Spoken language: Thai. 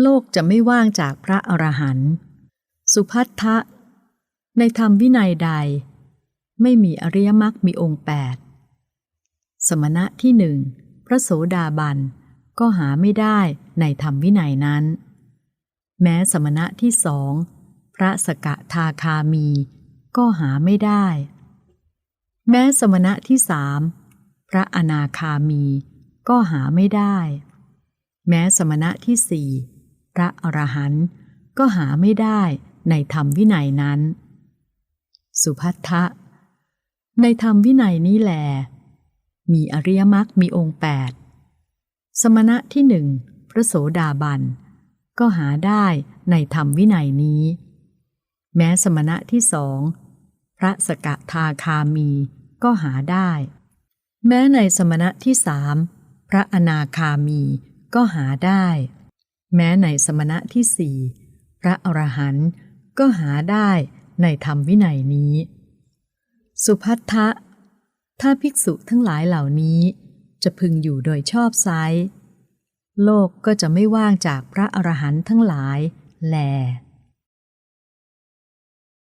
โลกจะไม่ว่างจากพระอรหันต์สุพัทธะ ในธรรมวินัยใด ไม่มีอริยมรรคมีองค์แปดสมณะที่หนึ่งพระโสดาบันก็หาไม่ได้ในธรรมวินัยนั้น แม้สมณะที่สองพระสกทาคามีก็หาไม่ได้ แม้สมณะที่สามพระอนาคามีก็หาไม่ได้ แม้สมณะที่สี่ พระอรหันต์ก็หาไม่ได้ในธรรมวินัยนั้น สุพัทธะ ในธรรมวินัยนี้แหลมีอริยมรรคมีองค์แปดสมณะที่หนึ่งพระโสดาบัน ก็หาได้ในธรรมวินัยนี้ แม้สมณะที่สองพระสกทาคามีก็หาได้ แม้ในสมณะที่สามพระอนาคามีก็หาได้ แม้ในสมณะที่สี่พระอรหันต์ก็หาได้ในธรรมวินัยนี้ สุพัทธะ ถ้าภิกษุทั้งหลายเหล่านี้ จะพึงอยู่โดยชอบไซโลกก็จะไม่ว่างจากพระอรหันต์ทั้งหลายแล